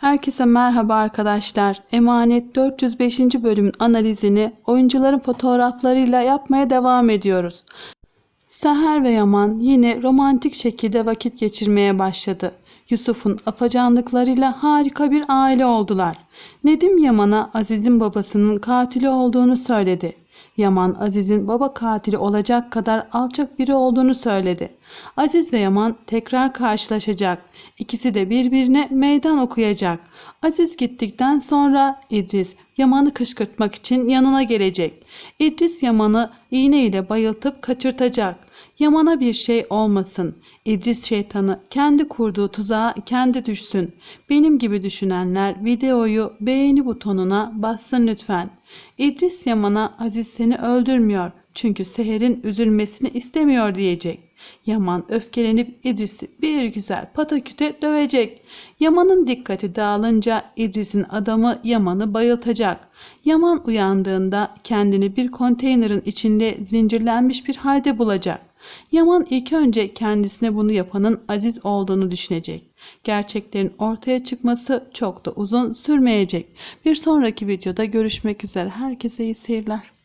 Herkese merhaba arkadaşlar. Emanet 405. bölümün analizini oyuncuların fotoğraflarıyla yapmaya devam ediyoruz. Seher ve Yaman yine romantik şekilde vakit geçirmeye başladı. Yusuf'un afacanlıklarıyla harika bir aile oldular. Nedim Yaman'a Aziz'in babasının katili olduğunu söyledi. Yaman Aziz'in baba katili olacak kadar alçak biri olduğunu söyledi. Aziz ve Yaman tekrar karşılaşacak. İkisi de birbirine meydan okuyacak. Aziz gittikten sonra İdris Yaman'ı kışkırtmak için yanına gelecek. İdris Yaman'ı iğne ile bayıltıp kaçırtacak. Yaman'a bir şey olmasın. İdris şeytanı kendi kurduğu tuzağa kendi düşsün. Benim gibi düşünenler videoyu beğeni butonuna bassın lütfen. İdris Yaman'a Aziz seni öldürmüyor. Çünkü Seher'in üzülmesini istemiyor diyecek. Yaman öfkelenip İdris'i bir güzel pataküte dövecek. Yaman'ın dikkati dağılınca İdris'in adamı Yaman'ı bayıltacak. Yaman uyandığında kendini bir konteynerin içinde zincirlenmiş bir halde bulacak. Yaman ilk önce kendisine bunu yapanın Aziz olduğunu düşünecek. Gerçeklerin ortaya çıkması çok da uzun sürmeyecek. Bir sonraki videoda görüşmek üzere. Herkese iyi seyirler.